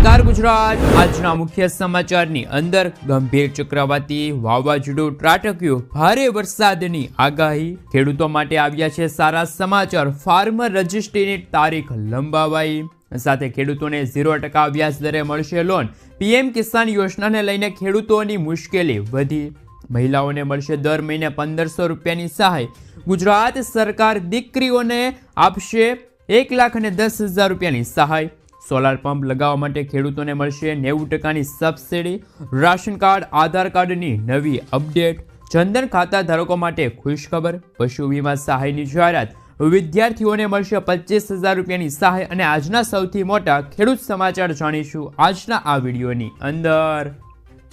નમસ્કાર ગુજરાત. આજના મુખ્ય સમાચારની અંદર ગંભીર ચક્રવાતી વાવાઝોડું ત્રાટક્યું. ભારે વરસાદની આગાહી. ખેડૂતો માટે આવ્યા છે સારા સમાચાર. ફાર્મર રજિસ્ટ્રીની તારીખ લંબાવાઈ. સાથે ખેડૂતોને ઝીરો ટકા વ્યાજ દરે મળશે લોન. પીએમ કિસાન યોજનાને લઈને ખેડૂતોની મુશ્કેલી વધી. મહિલાઓને મળશે દર મહિને પંદરસો રૂપિયાની સહાય. ગુજરાત સરકાર દીકરીઓને આપશે એક લાખ અને દસ હજાર રૂપિયાની સહાય. સોલાર પંપ લગાવવા માટે ખેડૂતોને મળશે નેવું ટકાની સબસિડી, રાશન કાર્ડ, આધાર કાર્ડની નવી અપડેટ, જનધન ખાતા ધારકો માટે ખુશખબર, પશુ વીમા સહાયની જાહેરાત, વિદ્યાર્થીઓને મળશે પચીસ હજાર રૂપિયાની સહાય અને આજના સૌથી મોટા ખેડૂત સમાચાર જાણીશું આજના આ વિડીયોની અંદર.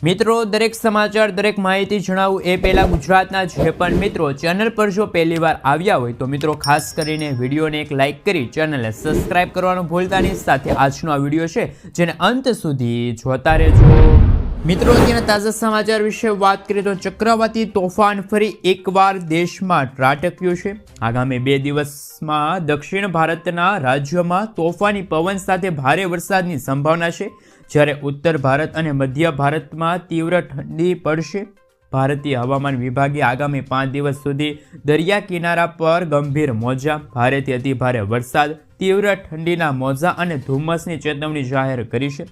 મિત્રો, દરેક સમાચાર, દરેક માહિતી જણાવું એ પહેલાં ગુજરાતના જે પણ મિત્રો ચેનલ પર જો પહેલી વાર આવ્યા હોય, તો મિત્રો ખાસ કરીને વિડીયોને એક લાઇક કરી ચેનલને સબસ્ક્રાઇબ કરવાનું ભૂલતા નહીં. સાથે આજનો આ વીડિયો છે, જેને અંત સુધી જોતા રહેજો. મિત્રો અત્યારના તાજા સમાચાર વિશે વાત કરીએ તો ચક્રવાતી તોફાન ફરી એકવાર દેશમાં ત્રાટક્યું છે. આગામી બે દિવસમાં દક્ષિણ ભારતના રાજ્યોમાં તોફાની પવન સાથે ભારે વરસાદની સંભાવના છે. જ્યારે ઉત્તર ભારત અને મધ્ય ભારતમાં તીવ્ર ઠંડી પડશે. ભારતીય હવામાન વિભાગે આગામી પાંચ દિવસ સુધી દરિયા કિનારા પર ગંભીર મોજા, ભારેથી અતિભારે વરસાદ, તીવ્ર ઠંડીના મોજા અને ધુમ્મસની ચેતવણી જાહેર કરી છે.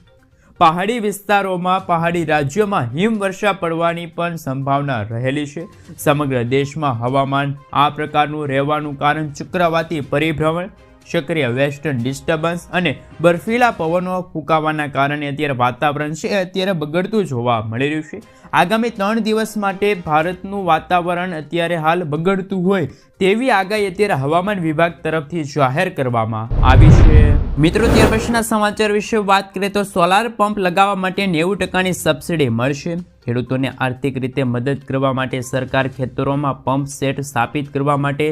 પહાડી વિસ્તારોમાં પહાડી રાજ્યોમાં હિમવર્ષા પડવાની પણ સંભાવના રહેલી છે. સમગ્ર દેશમાં હવામાન આ પ્રકારનું રહેવાનું કારણ ચક્રવાતી પરિભ્રમણ સક્રિય વેસ્ટર્ન ડિસ્ટર્બન્સ અને બર્ફીલા પવનો ફૂંકાવાના કારણે અત્યારે વાતાવરણ છે, અત્યારે બગડતું જોવા મળી રહ્યું છે. આગામી ત્રણ દિવસ માટે ભારતનું વાતાવરણ અત્યારે હાલ બગડતું હોય તેવી આગાહી અત્યારે હવામાન વિભાગ તરફથી જાહેર કરવામાં આવી છે. મિત્રો, ત્યાર પછીના સમાચાર વિશે વાત કરીએ તો સોલાર પંપ લગાવવા માટે નેવું ટકાની સબસિડી મળશે. ખેડૂતોને આર્થિક રીતે મદદ કરવા માટે સરકાર ખેતરોમાં પંપ સેટ સ્થાપિત કરવા માટે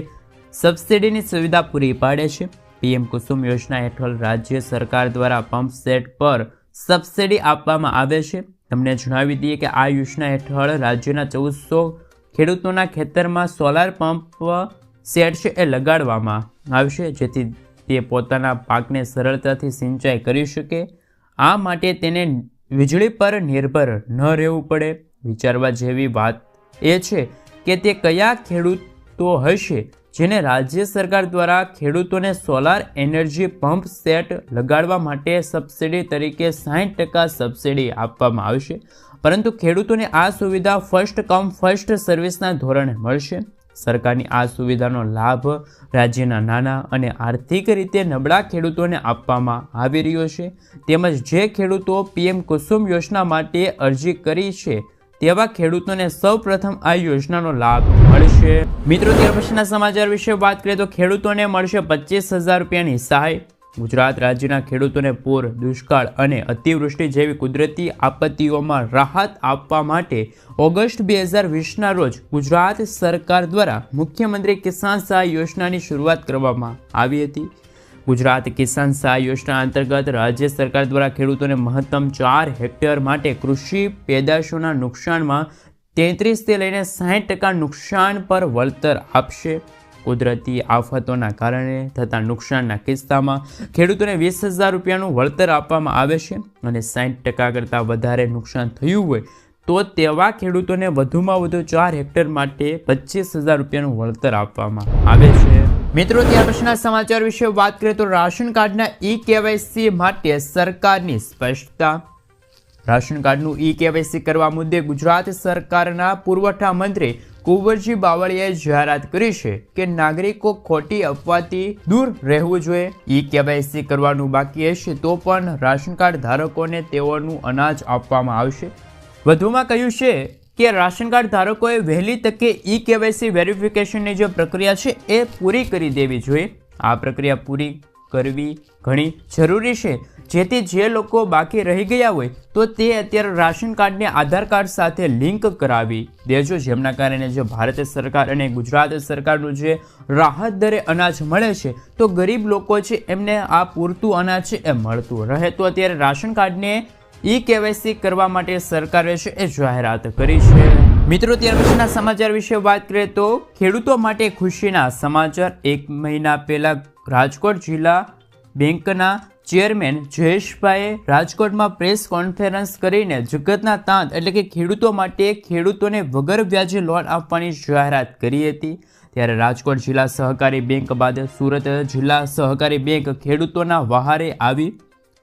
સબસિડીની સુવિધા પૂરી પાડે છે. પીએમ કુસુમ યોજના હેઠળ રાજ્ય સરકાર દ્વારા પંપ સેટ પર સબસિડી આપવામાં આવે છે. તમને જણાવી દઈએ કે આ યોજના હેઠળ રાજ્યના ચૌદસો ખેડૂતોના ખેતરમાં સોલાર પંપ સેટ છે એ લગાડવામાં આવશે, જેથી તે પોતાના પાકને સરળતાથી સિંચાઈ કરી શકે. આ માટે તેને વીજળી પર નિર્ભર ન રહેવું પડે. વિચારવા જેવી વાત એ છે કે તે કયા ખેડૂતો હશે? જેને રાજ્ય સરકાર દ્વારા ખેડૂતોને સોલાર એનર્જી પંપ સેટ લગાડવા માટે સબસિડી તરીકે સાઠ ટકા સબસિડી આપવામાં આવશે. પરંતુ ખેડૂતોને આ સુવિધા ફર્સ્ટ કમ ફર્સ્ટ સર્વિસના ધોરણે મળશે. સરકારની આ સુવિધાનો લાભ રાજ્યના નાના અને આર્થિક રીતે નબળા ખેડૂતોને આપવામાં આવી રહ્યો છે. તેમજ જે ખેડૂતો પીએમ કુસુમ યોજના માટે અરજી કરી છે તેવા ખેડૂતોને સૌપ્રથમ આ યોજનાનો લાભ મળશે. મિત્રો, ત્યાર પછીના સમાચાર વિશે વાત કરીએ તો ખેડૂતોને મળશે પચીસ હજાર રૂપિયાની સહાય. ગુજરાત રાજ્યના ખેડૂતોને પૂર, દુષ્કાળ અને અતિવૃષ્ટિ જેવી કુદરતી આપત્તિઓમાં રાહત આપવા માટે ઓગસ્ટ બે હજાર વીસના રોજ ગુજરાત સરકાર દ્વારા મુખ્યમંત્રી કિસાન સહાય યોજનાની શરૂઆત કરવામાં આવી હતી. ગુજરાત કિસાન સહાય યોજના અંતર્ગત રાજ્ય સરકાર દ્વારા ખેડૂતોને મહત્તમ ચાર હેક્ટર માટે કૃષિ પેદાશોના નુકસાનમાં તેત્રીસથી લઈને સાઠ ટકા નુકસાન પર વળતર આપશે. કુદરતી આફતોના કારણે થતા નુકસાનના કિસ્સામાં ખેડૂતોને વીસ હજાર રૂપિયાનું વળતર આપવામાં આવે છે અને સાઠ ટકા કરતાં વધારે નુકસાન થયું હોય તો તેવા ખેડૂતોને વધુમાં વધુ ચાર હેક્ટર માટે પચીસ હજાર રૂપિયાનું વળતર આપવામાં આવે છે. મિત્રો, ત્યાર પછીના સમાચાર વિશે વાત કરીએ તો રાશન કાર્ડના ઈ કેવાયસી માટે સરકારની સ્પષ્ટતા. રાશન કાર્ડનું ઈ કેવાયસી કરવા મુદ્દે ગુજરાત સરકારના પુરવઠા મંત્રી કુંવરજી બાવળીયાએ જાહેરાત કરી છે કે નાગરિકો ખોટી અફવાથી દૂર રહેવું જોઈએ. ઈ કેવાયસી કરવાનું બાકી હશે તો પણ રાશન કાર્ડ ધારકોને તેઓનું અનાજ આપવામાં આવશે. વધુમાં કહ્યું છે કે રાશન કાર્ડ ધારકોએ વહેલી તકે ઈ કેવાયસી વેરિફિકેશનની જે પ્રક્રિયા છે એ પૂરી કરી દેવી જોઈએ. આ પ્રક્રિયા પૂરી કરવી ઘણી જરૂરી છે. જેથી જે લોકો બાકી રહી ગયા હોય તો તે અત્યારે રાશન કાર્ડને આધાર કાર્ડ સાથે લિંક કરાવી દેજો. જેમના કારણે જે ભારત સરકાર અને ગુજરાત સરકારનું જે રાહત દરે અનાજ મળે છે, તો ગરીબ લોકો છે એમને આ પૂરતું અનાજ છે એ મળતું રહે. તો અત્યારે રાશન કાર્ડને ઈ કેવાયસી કરવા માટે સરકારે છે એ જાહેરાત કરી છે. મિત્રો, ત્યાર પછીના સમાચાર વિશે વાત કરીએ તો ખેડૂતો માટે ખુશીના સમાચાર. એક મહિના પહેલા રાજકોટ જિલ્લા બેંકના ચેરમેન જયેશભાઈએ રાજકોટમાં પ્રેસ કોન્ફરન્સ કરીને જગતના તાંત એટલે કે ખેડૂતો માટે ખેડૂતોને વગર વ્યાજે લોન આપવાની જાહેરાત કરી હતી. ત્યારે રાજકોટ જિલ્લા સહકારી બેંક બાદ સુરત જિલ્લા સહકારી બેંક ખેડૂતોના વહારે આવી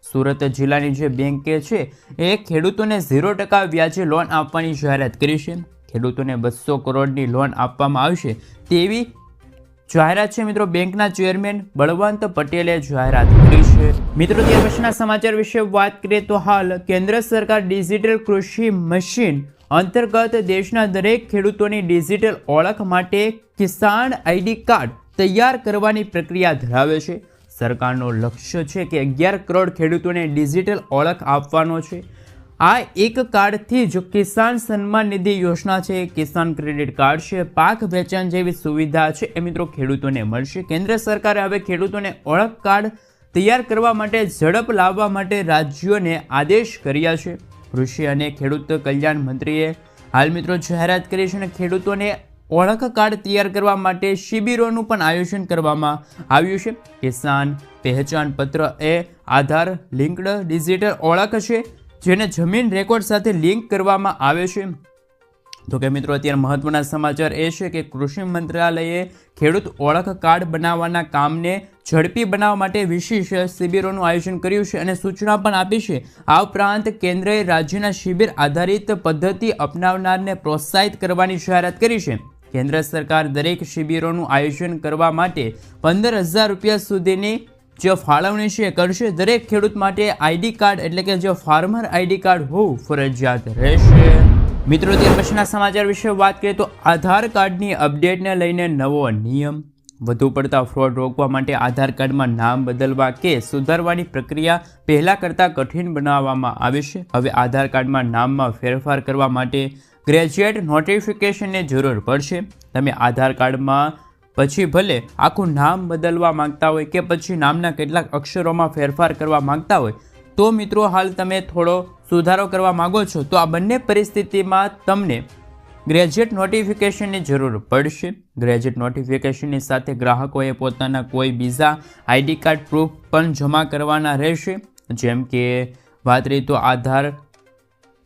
સુરત જિલ્લાની જે બેંકે છે, એ ખેડૂતોને ઝીરો ટકા વ્યાજે લોન આપવાની જાહેરાત કરી છે. ખેડૂતોને બસો કરોડની લોન આપવામાં આવશે તેવી જાહેરાત છે મિત્રો બેંકના ચેરમેન બળવંત પટેલે જાહેરાત કરી છે. મિત્રો, ત્યાર પછીના સમાચાર વિશે વાત કરીએ તો હાલ કેન્દ્ર સરકાર ડિજિટલ કૃષિ મશીન અંતર્ગત દેશના દરેક ખેડૂતોની ડિજિટલ ઓળખ માટે કિસાન આઈડી કાર્ડ તૈયાર કરવાની પ્રક્રિયા ધરાવે છે. સરકારનો લક્ષ્ય છે કે અગિયાર કરોડ ખેડૂતોને ડિજિટલ ઓળખ આપવાનો છે. આ એક કાર્ડથી જ કિસાન સન્માન નિધિ યોજના છે. કિસાન ક્રેડિટ કાર્ડ છે, પાક વેચાણ જેવી સુવિધા છે. એ મિત્રો ખેડૂતોને મળશે. કેન્દ્ર સરકારે હવે ખેડૂતોને ઓળખ કાર્ડ તૈયાર કરવા માટે ઝડપ લાવવા માટે રાજ્યોને આદેશ કર્યા છે. કૃષિ અને ખેડૂત કલ્યાણ મંત્રીએ હાલ મિત્રો જાહેરાત કરી છે અને ખેડૂતોને ઓળખ કાર્ડ તૈયાર કરવા માટે શિબિરોનું પણ આયોજન કરવામાં આવ્યું છે. કિસાન પહેચાન પત્ર એ આધાર લિંકડ ડિજિટલ ઓળખ છે, જેને જમીન રેકોર્ડ સાથે લિંક કરવામાં આવે છે. તો કે મિત્રો, અત્યારે મહત્વના સમાચાર એ છે કે કૃષિ મંત્રાલયે ખેડૂત ઓળખ કાર્ડ બનાવવાના કામને ઝડપી બનાવવા માટે વિશેષ શિબિરોનું આયોજન કર્યું છે અને સૂચના પણ આપી છે. આ ઉપરાંત કેન્દ્રએ રાજ્યના શિબિર આધારિત પદ્ધતિ અપનાવનારને પ્રોત્સાહિત કરવાની જાહેરાત કરી છે. કેન્દ્ર સરકાર દરેક શિબિરોનું આયોજન કરવા માટે પંદર હજાર રૂપિયા સુધીની જે ફાળવણી છે કરશે. દરેક ખેડૂત માટે આઈડી કાર્ડ એટલે કે જે ફાર્મર આઈડી કાર્ડ હોવું ફરજિયાત રહેશે. મિત્રો, ત્યાર પછીના સમાચાર વિશે વાત કરીએ તો આધાર કાર્ડની અપડેટને લઈને નવો નિયમ. વધુ પડતા ફ્રોડ રોકવા માટે આધાર કાર્ડમાં નામ બદલવા કે સુધારવાની પ્રક્રિયા પહેલાં કરતાં કઠિન બનાવવામાં આવી છે. હવે આધાર કાર્ડમાં નામમાં ફેરફાર કરવા માટે ગ્રેજ્યુએટ નોટિફિકેશનની જરૂર પડશે. તમે આધાર કાર્ડમાં પછી ભલે આખું નામ બદલવા માંગતા હોય કે પછી નામના કેટલાક અક્ષરોમાં ફેરફાર કરવા માંગતા હોય, તો મિત્રો હાલ તમે થોડો સુધારો કરવા માંગો છો, તો આ બંને પરિસ્થિતિમાં તમને ગ્રેજ્યુએટ નોટિફિકેશનની જરૂર પડશે. ગ્રેજ્યુએટ નોટિફિકેશનની સાથે ગ્રાહકોએ પોતાના કોઈ બીજા આઈડી કાર્ડ પ્રૂફ પણ જમા કરવાના રહેશે. જેમ કે વાત રહી તો આધાર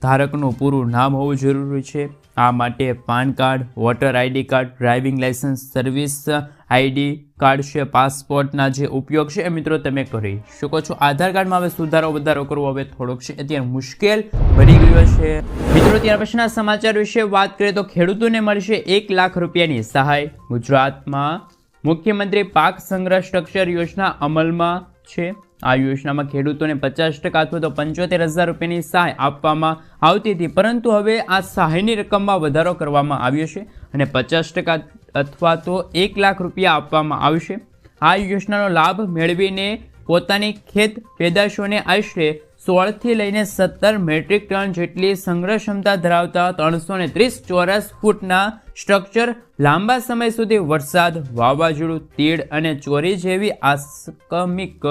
ધારકનું પૂરું નામ હોવું જરૂરી છે. આ માટે PAN card, voter ID card, driving licence, service ID card છે, પાસપોર્ટના જે ઉપયોગ છે એ મિત્રો તમે કરી શકો છો. આધાર કાર્ડમાં હવે સુધારો વધારો કરવો હવે થોડોક છે. અત્યારે મુશ્કેલ બની ગયો છે મિત્રો, ત્યાર પછીના સમાચાર વિશે વાત કરીએ તો ખેડૂતોને મળશે એક લાખ રૂપિયાની સહાય. ગુજરાતમાં મુખ્યમંત્રી પાક સંગ્રહ સ્ટ્રક્ચર યોજના અમલમાં છે. આ યોજનામાં ખેડૂતોને પચાસ ટકા અથવા તો પંચોતેર હજાર રૂપિયાની સહાય આપવામાં આવતી હતી. પરંતુ હવે આ સહાયની રકમમાં વધારો કરવામાં આવ્યો છે અને પચાસ ટકા અથવા તો એક લાખ રૂપિયા આપવામાં આવશે. આ યોજનાનો લાભ મેળવીને પોતાની ખેત પેદાશોને આશરે સોળથી લઈને સત્તર મેટ્રિક ટન જેટલી સંગ્રહ ક્ષમતા ધરાવતા ત્રણસો ને ત્રીસ ચોરસ ફૂટના સ્ટ્રક્ચર લાંબા સમય સુધી વરસાદ, વાવાઝોડું, તીડ અને ચોરી જેવી આકસ્મિક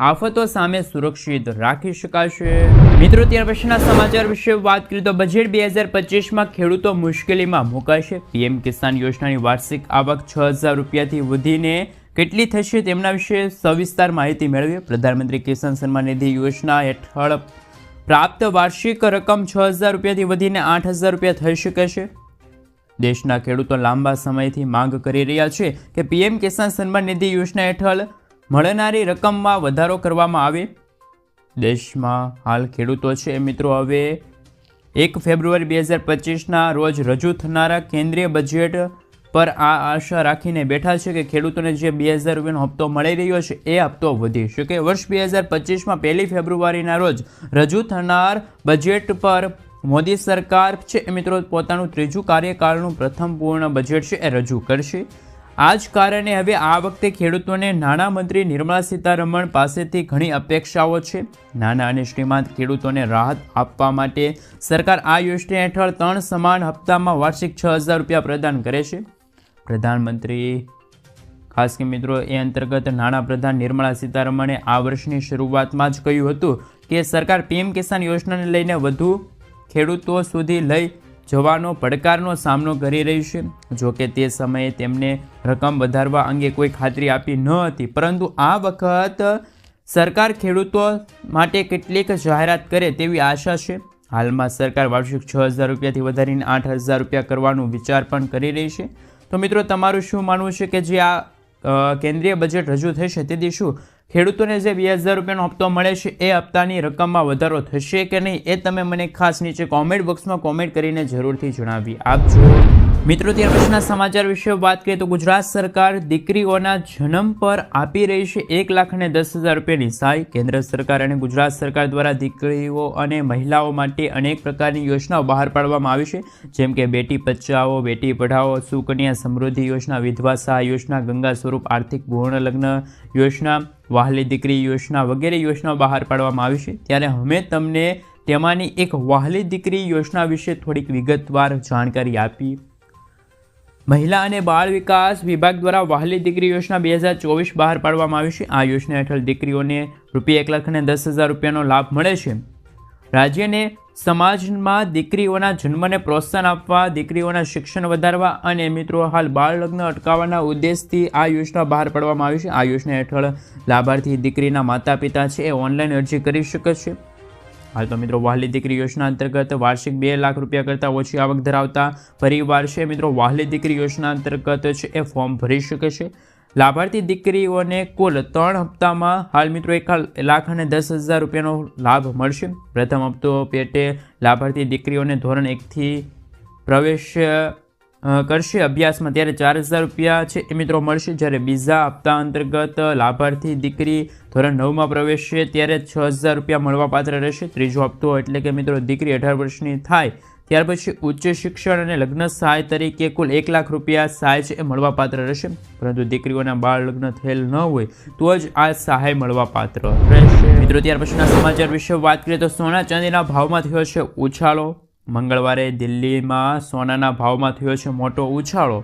આફતો સામે સુરક્ષિત રાખી શકાશે. મિત્રો, ત્યાર પછીના સમાચાર વિશે વાત કરીએ તો બજેટ બે હજાર પચીસમાં ખેડૂતો મુશ્કેલીમાં મુકાશે. પીએમ કિસાન યોજનાની વાર્ષિક આવક છ હજાર રૂપિયાથી વધીને કેટલી થશે તેમના વિશે સવિસ્તાર માહિતી મેળવીએ. પ્રધાનમંત્રી કિસાન સન્માન નિધિ યોજના હેઠળ પ્રાપ્ત વાર્ષિક રકમ છ હજાર રૂપિયાથી વધીને આઠ હજાર રૂપિયા થઈ શકે છે. દેશના ખેડૂતો લાંબા સમયથી માંગ કરી રહ્યા છે કે પીએમ કિસાન સન્માન નિધિ યોજના હેઠળ મળનારી રકમમાં વધારો કરવામાં આવે? દેશમાં હાલ ખેડૂતો છે મિત્રો, હવે એક ફેબ્રુઆરી બે હજાર પચીસના રોજ રજૂ થનારા કેન્દ્રીય બજેટ પર આ આશા રાખીને બેઠા છે કે ખેડૂતોને જે બે હજાર રૂપિયાનો હપ્તો મળી રહ્યો છે, એ હપ્તો વધી શકે વર્ષ બે હજાર પચીસમાં પહેલી ફેબ્રુઆરીના રોજ રજૂ થનાર બજેટ પર મોદી સરકાર છે મિત્રો, પોતાનું ત્રીજું કાર્યકાળનું પ્રથમ પૂર્ણ બજેટ છે એ રજૂ કરશે. આ જ કારણે હવે આ વખતે ખેડૂતોને નાણામંત્રી નિર્મલા સીતારમણ પાસેથી ઘણી અપેક્ષાઓ છે. નાના અને શ્રીમંત ખેડૂતોને રાહત આપવા માટે સરકાર આ યોજના હેઠળ ત્રણ સમાન હપ્તામાં વાર્ષિક છ હજાર રૂપિયા પ્રદાન કરે છે. પ્રધાનમંત્રી, ખાસ કે મિત્રો, એ અંતર્ગત નાણાપ્રધાન નિર્મલા સીતારમણે આ વર્ષની શરૂઆતમાં જ કહ્યું હતું કે સરકાર પીએમ કિસાન યોજનાને લઈને વધુ ખેડૂતો સુધી લઈ જવાનો પડકારનો સામનો કરી રહી છે. જો કે તે સમયે તેમને રકમ વધારવા અંગે કોઈ ખાતરી આપી ન હતી, પરંતુ આ વખત સરકાર ખેડૂતો માટે કેટલીક જાહેરાત કરે તેવી આશા છે. હાલમાં સરકાર વાર્ષિક છ હજાર રૂપિયાથી વધારીને આઠ હજાર રૂપિયા કરવાનો વિચાર પણ કરી રહી છે. તો મિત્રો, તમારું શું માનવું છે કે જે આ કેન્દ્રીય બજેટ રજૂ થશે, તેથી શું ખેડૂતોને જે બે હજાર રૂપિયાનો હપ્તો મળે છે, એ હપ્તાની રકમમાં વધારો થશે કે નહીં, એ તમે મને ખાસ નીચે કોમેન્ટ બોક્સમાં કોમેન્ટ કરીને જરૂરથી જણાવી આપજો. મિત્રો, ત્યાર પછીના સમાચાર વિશે વાત કરીએ તો ગુજરાત સરકાર દીકરીઓના જન્મ પર આપી રહી છે એક લાખ અને દસ હજાર રૂપિયાની સહાય. કેન્દ્ર સરકાર અને ગુજરાત સરકાર દ્વારા દીકરીઓ અને મહિલાઓ માટે અનેક પ્રકારની યોજનાઓ બહાર પાડવામાં આવી છે. જેમ કે બેટી બચાવો, બેટી પઢાઓ સુકન્યા સમૃદ્ધિ યોજના, વિધવા સહાય યોજના, ગંગા સ્વરૂપ આર્થિક પૂર્ણ લગ્ન યોજના વહાલી દીકરી યોજના વગેરે યોજનાઓ બહાર પાડવામાં આવી છે. ત્યારે અમે તમને તેમાંની એક વહાલી દીકરી યોજના વિશે થોડીક વિગતવાર જાણકારી આપી. મહિલા અને બાળ વિકાસ વિભાગ દ્વારા વહાલી દીકરી યોજના બે હજાર ચોવીસ બહાર પાડવામાં આવી છે. આ યોજના હેઠળ દીકરીઓને રૂપિયા એક લાખ અને દસ હજાર રૂપિયાનો લાભ મળે છે. રાજ્યને સમાજમાં દીકરીઓના જન્મને પ્રોત્સાહન આપવા, દીકરીઓના શિક્ષણ વધારવા અને મિત્રો હાલ બાળ લગ્ન અટકાવવાના ઉદ્દેશથી આ યોજના બહાર પાડવામાં આવી છે. આ યોજના હેઠળ લાભાર્થી દીકરીના માતા પિતા છે એ ઓનલાઈન અરજી કરી શકે છે. હાલ તો મિત્રો વહાલી દીકરી યોજના અંતર્ગત વાર્ષિક બે લાખ રૂપિયા કરતાં ઓછી આવક ધરાવતા પરિવાર છે. મિત્રો વહાલી દીકરી યોજના અંતર્ગત છે એ ફોર્મ ભરી શકે છે. લાભાર્થી દીકરીઓને કુલ ત્રણ હપ્તામાં હાલ મિત્રો એક લાખ અને દસ હજાર રૂપિયાનો લાભ મળશે. પ્રથમ હપ્તો પેટે લાભાર્થી દીકરીઓને ધોરણ એકથી પ્રવેશ કરશે. અભ્યાસમાં ત્યારે ચાર હજાર રૂપિયા છે એ મિત્રો મળશે. જ્યારે બીજા હપ્તા અંતર્ગત લાભાર્થી દીકરી ધોરણ નવમાં પ્રવેશશે, ત્યારે છ હજાર રૂપિયા મળવાપાત્ર રહેશે. ત્રીજો હપ્તો એટલે કે મિત્રો દીકરી અઢાર વર્ષની થાય ત્યાર પછી ઉચ્ચ શિક્ષણ અને લગ્ન સહાય તરીકે કુલ એક લાખ રૂપિયા સહાય છે એ મળવાપાત્ર રહેશે. પરંતુ દીકરીઓના બાળ લગ્ન થયેલ ન હોય તો જ આ સહાય મળવાપાત્ર રહેશે. મિત્રો, ત્યાર પછીના સમાચાર વિશે વાત કરીએ તો સોના ચાંદીના ભાવમાં થયો છે ઉછાળો. મંગળવારે દિલ્હીમાં સોનાના ભાવમાં થયો છે મોટો ઉછાળો.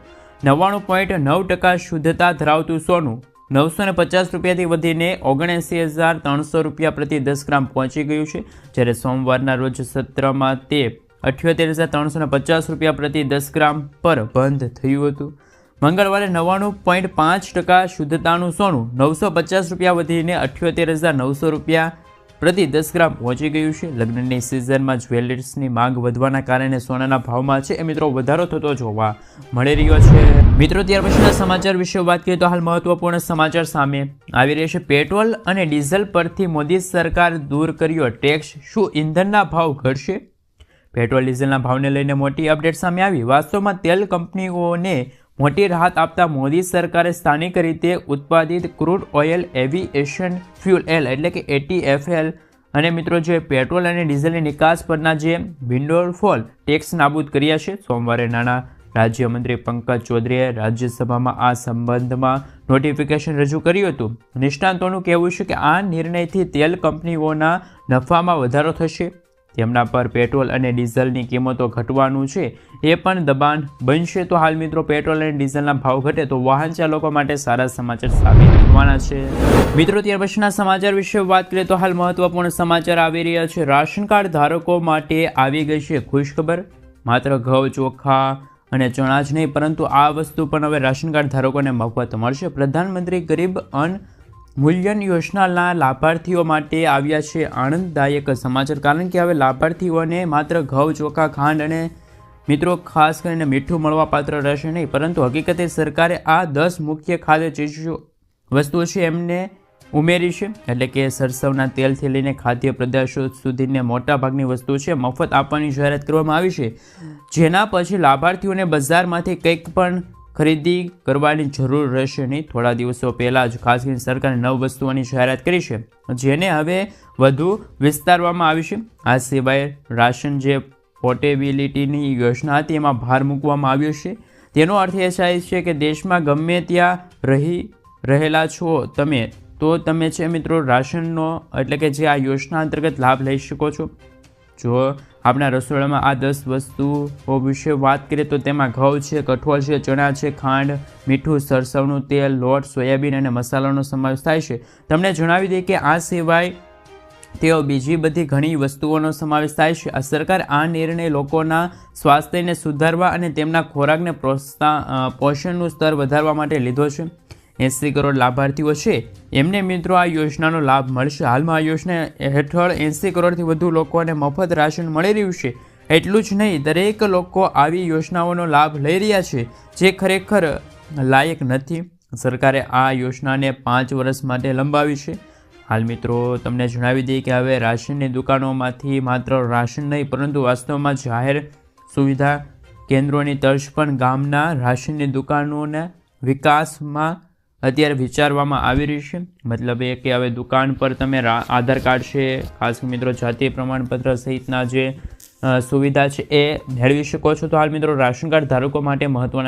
નવ્વાણું પોઈન્ટ નવ ટકા શુદ્ધતા ધરાવતું સોનું નવસો ને પચાસ રૂપિયાથી વધીને ઓગણએંસી હજાર ત્રણસો રૂપિયા પ્રતિ દસ ગ્રામ પહોંચી ગયું છે. જ્યારે સોમવારના રોજ સત્રમાં તે અઠ્યોતેર હજાર ત્રણસો પચાસ રૂપિયા પ્રતિ દસ ગ્રામ પર બંધ થયું હતું. મંગળવારે નવ્વાણું પોઈન્ટ પાંચ ટકા શુદ્ધતાનું સોનું નવસો પચાસ રૂપિયા વધીને અઠ્યોતેર હજાર નવસો રૂપિયા પ્રતિ દસ ગ્રામ પહોંચી ગયું છે. લગ્નની સિઝનમાં જ્વેલર્સની માંગ વધવાના કારણે સોનાના ભાવમાં છે. એ મિત્રો, વધારો થતો જોવા મળી રહ્યો છે. મિત્રો, ત્યાર પછીના સમાચાર વિશે વાત કરીએ તો હાલ મહત્વપૂર્ણ સમાચાર સામે આવી રહ્યા છે. પેટ્રોલ અને ડીઝલ પરથી મોદી સરકાર દૂર કર્યો ટેક્સ. શું ઇંધણના ભાવ ઘટશે? પેટ્રોલ, ડીઝલના ભાવને લઈને મોટી અપડેટ સામે આવી. વાસ્તવમાં તેલ કંપનીઓને મોટી રાહત આપતા મોદી સરકારે સ્થાનિક રીતે ઉત્પાદિત crude oil, aviation fuel L એટલે કે એટીએફએલ અને મિત્રો જે પેટ્રોલ અને ડીઝલની નિકાસ પરના જે વિન્ડોફોલ ટેક્સ નાબૂદ કર્યા છે, સોમવારે નાણાં રાજ્યમંત્રી પંકજ ચૌધરીએ રાજ્યસભામાં આ સંબંધમાં નોટિફિકેશન રજૂ કર્યું હતું. નિષ્ણાંતોનું કહેવું છે કે આ નિર્ણયથી તેલ કંપનીઓના નફામાં વધારો થશે. તેમના પર પેટ્રોલ અને ડીઝલની કિંમતો ઘટવાનું છે, એ પણ દબાણ બનશે. તો હાલ મિત્રો, પેટ્રોલ અને ડીઝલના ભાવ ઘટે તો વાહન ચાલકો માટે સારા સમાચાર સાબિત થવાના છે. મિત્રો, ત્યાર પછીના સમાચાર વિશે વાત કરીએ તો હાલ મહત્વપૂર્ણ સમાચાર આવી રહ્યા છે. રાશન કાર્ડ ધારકો માટે આવી ગઈ છે ખુશખબર. માત્ર ઘઉં, ચોખા અને ચણા જ નહીં, પરંતુ આ વસ્તુ પણ હવે રાશન કાર્ડ ધારકોને મફત મળશે. પ્રધાનમંત્રી ગરીબ અન્ન મૂલ્યન યોજનાના લાભાર્થીઓ માટે આવ્યા છે આનંદદાયક સમાચાર. કારણ કે હવે લાભાર્થીઓને માત્ર ઘઉં, ચોખા, ખાંડ અને મિત્રો ખાસ કરીને મીઠું મળવાપાત્ર રહેશે નહીં. પરંતુ હકીકતે સરકારે આ દસ મુખ્ય ખાદ્ય ચીજો વસ્તુઓ છે એમને ઉમેરી છે. એટલે કે સરસવના તેલથી લઈને ખાદ્ય પદાર્થો સુધીને મોટાભાગની વસ્તુઓ છે. મફત આપવાની જાહેરાત કરવામાં આવી છે. જેના પછી લાભાર્થીઓને બજારમાંથી કંઈક પણ ખરીદી કરવાની જરૂર રહેશે નહીં. થોડા દિવસો પહેલાં જ ખાસ કરીને સરકારે નવ વસ્તુઓની જાહેરાત કરી છે, જેને હવે વધુ વિસ્તારવામાં આવી છે. આ સિવાય રાશન જે પોર્ટેબિલિટીની યોજના હતી, એમાં ભાર મૂકવામાં આવ્યો છે. તેનો અર્થ એ થાય છે કે દેશમાં ગમે ત્યાં રહી રહેલા છો તમે, તો તમે છે મિત્રો રાશનનો એટલે કે જે આ યોજના અંતર્ગત લાભ લઈ શકો છો. જો આપણા રસોડામાં આ દસ વસ્તુઓ વિશે વાત કરીએ તો તેમાં ઘઉં છે, કઠોળ છે, ચણા છે, ખાંડ, મીઠું, સરસવનું તેલ, લોટ, સોયાબીન અને મસાલાનો સમાવેશ થાય છે. તમને જણાવી દઈએ કે આ સિવાય તેઓ બીજી બધી ઘણી વસ્તુઓનો સમાવેશ થાય છે. આ સરકાર આ નિર્ણય લોકોના સ્વાસ્થ્યને સુધારવા અને તેમના ખોરાકને પ્રોત્સાહન પોષણનું સ્તર વધારવા માટે લીધો છે. એંસી કરોડ લાભાર્થીઓ છે. એમને મિત્રો આ યોજનાનો લાભ મળશે. હાલમાં આ યોજના હેઠળ એંસી કરોડથી વધુ લોકોને મફત રાશન મળી રહ્યું છે. એટલું જ નહીં, દરેક લોકો આવી યોજનાઓનો લાભ લઈ રહ્યા છે, જે ખરેખર લાયક નથી. સરકારે આ યોજનાને પાંચ વર્ષ માટે લંબાવી છે. હાલ મિત્રો, તમને જણાવી દઈએ કે હવે રાશનની દુકાનોમાંથી માત્ર રાશન નહીં, પરંતુ વાસ્તવમાં જાહેર સુવિધા કેન્દ્રોની તર્જ પણ ગામના રાશનની દુકાનોના વિકાસમાં અત્યારે વિચારવામાં આવી રહી છે. મતલબ એ કે હવે દુકાન પર તમે આધાર કાર્ડ છે, ખાસ મિત્રો જાતીય પ્રમાણપત્ર સહિતના જે સુવિધા છે એ મેળવી શકો છો. તો હાલ મિત્રો રાશન કાર્ડ ધારકો માટે મહત્વના